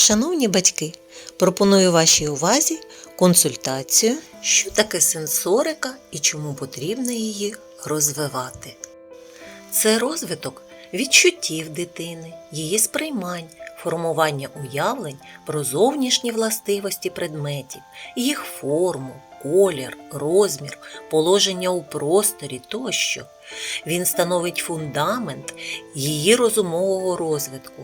Шановні батьки, пропоную вашій увазі консультацію, що таке сенсорика і чому потрібно її розвивати. Це розвиток відчуттів дитини, її сприймань, формування уявлень про зовнішні властивості предметів, їх форму, колір, розмір, положення у просторі тощо. Він становить фундамент її розумового розвитку.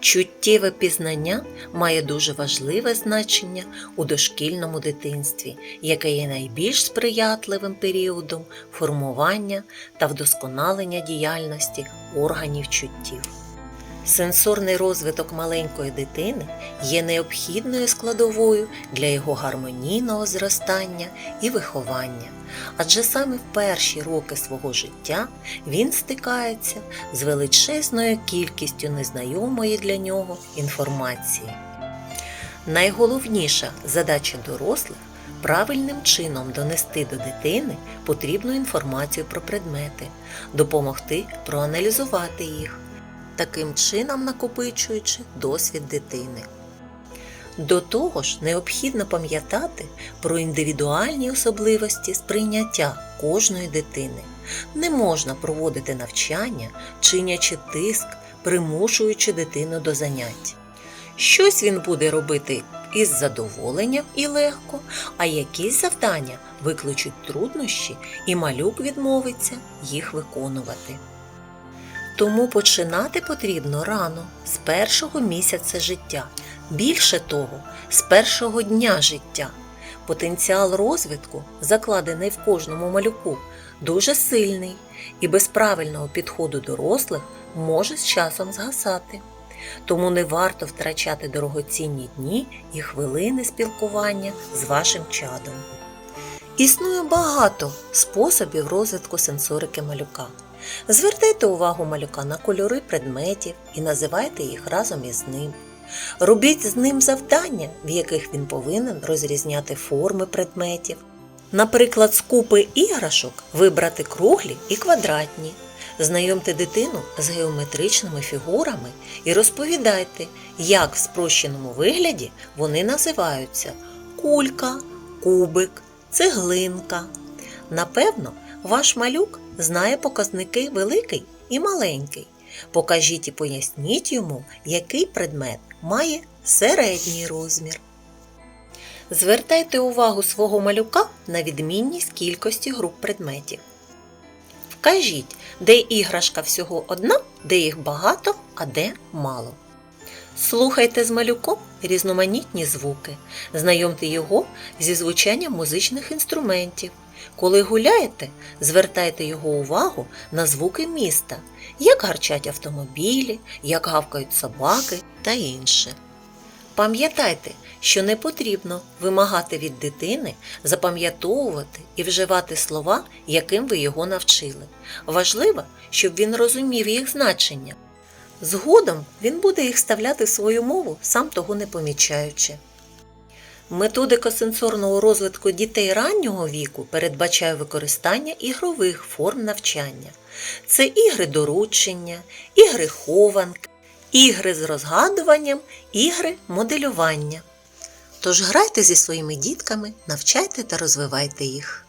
Чуттєве пізнання має дуже важливе значення у дошкільному дитинстві, яке є найбільш сприятливим періодом формування та вдосконалення діяльності органів чуттів. Сенсорний розвиток маленької дитини є необхідною складовою для його гармонійного зростання і виховання, адже саме в перші роки свого життя він стикається з величезною кількістю незнайомої для нього інформації. Найголовніша задача дорослих правильним чином донести до дитини потрібну інформацію про предмети, допомогти проаналізувати їх, таким чином накопичуючи досвід дитини. До того ж, необхідно пам'ятати про індивідуальні особливості сприйняття кожної дитини. Не можна проводити навчання, чинячи тиск, примушуючи дитину до занять. Щось він буде робити із задоволенням і легко, а якісь завдання викличуть труднощі, і малюк відмовиться їх виконувати. Тому починати потрібно рано, з першого місяця життя, більше того, з першого дня життя. Потенціал розвитку, закладений в кожному малюку, дуже сильний і без правильного підходу дорослих може з часом згасати. Тому не варто втрачати дорогоцінні дні і хвилини спілкування з вашим чадом. Існує багато способів розвитку сенсорики малюка. Звертайте увагу малюка на кольори предметів і називайте їх разом із ним. Робіть з ним завдання, в яких він повинен розрізняти форми предметів. Наприклад, з купи іграшок вибрати круглі і квадратні. Знайомте дитину з геометричними фігурами і розповідайте, як в спрощеному вигляді вони називаються кулька, кубик, цеглинка. Напевно, ваш малюк знає показники великий і маленький. Покажіть і поясніть йому, який предмет має середній розмір. Звертайте увагу свого малюка на відмінність кількості груп предметів. Вкажіть, де іграшка всього одна, де їх багато, а де мало. Слухайте з малюком різноманітні звуки, знайомте його зі звучанням музичних інструментів. Коли гуляєте, звертайте його увагу на звуки міста, як гарчать автомобілі, як гавкають собаки та інше. Пам'ятайте, що не потрібно вимагати від дитини запам'ятовувати і вживати слова, яким ви його навчили. Важливо, щоб він розумів їх значення. Згодом він буде їх вставляти в свою мову, сам того не помічаючи. Методика сенсорного розвитку дітей раннього віку передбачає використання ігрових форм навчання. Це ігри доручення, ігри хованки, ігри з розгадуванням, ігри моделювання. Тож грайте зі своїми дітками, навчайте та розвивайте їх.